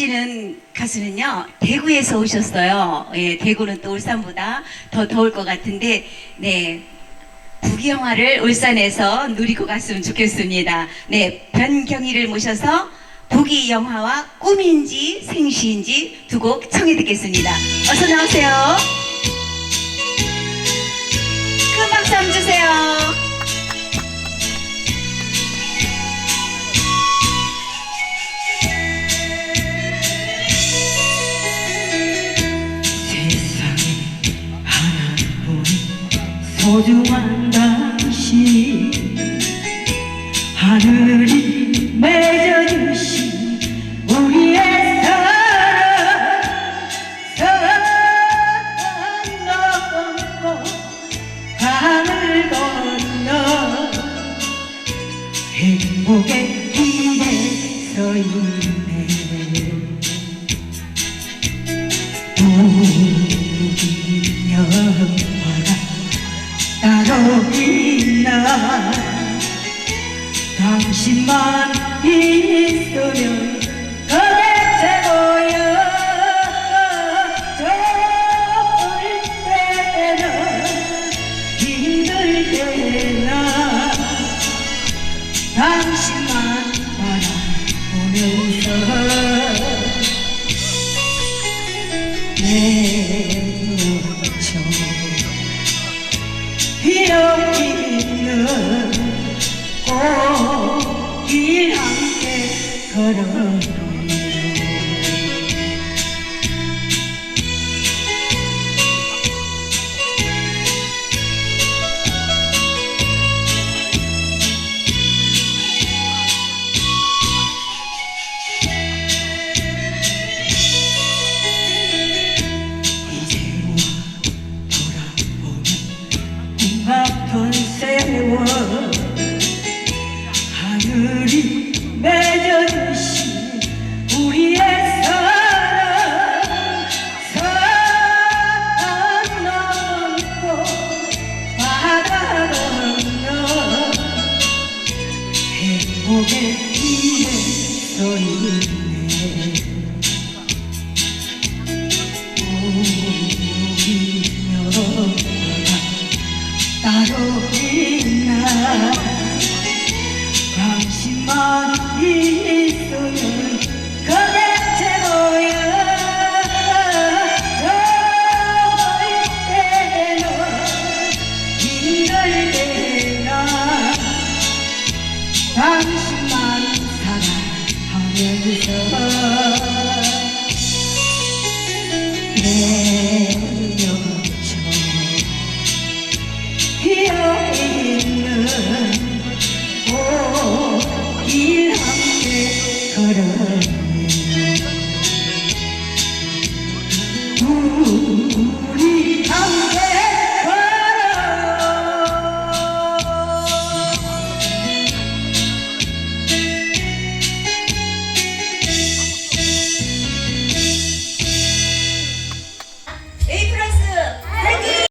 이어지는 가수는요 대구에서 오셨어요. 예, 대구는 또 울산보다 더 더울 것 같은데 네 북영화를 울산에서 누리고 갔으면 좋겠습니다. 네 변경희를 모셔서 북이 영화와 꿈인지 생시인지 두 곡 청해 듣겠습니다. 어서 나오세요. 소중한 당신 하늘이 맺어주신 우리의 사랑 산 넘고 강을 건너 행복의 길에 서 있네. 우 당신만 있으면 그게 최고야 좋을 때나 힘들 때나 당신만 바라보면, 내 무척 이렇 목에 기대 서네 오이며 따로 있나 당신만 Quem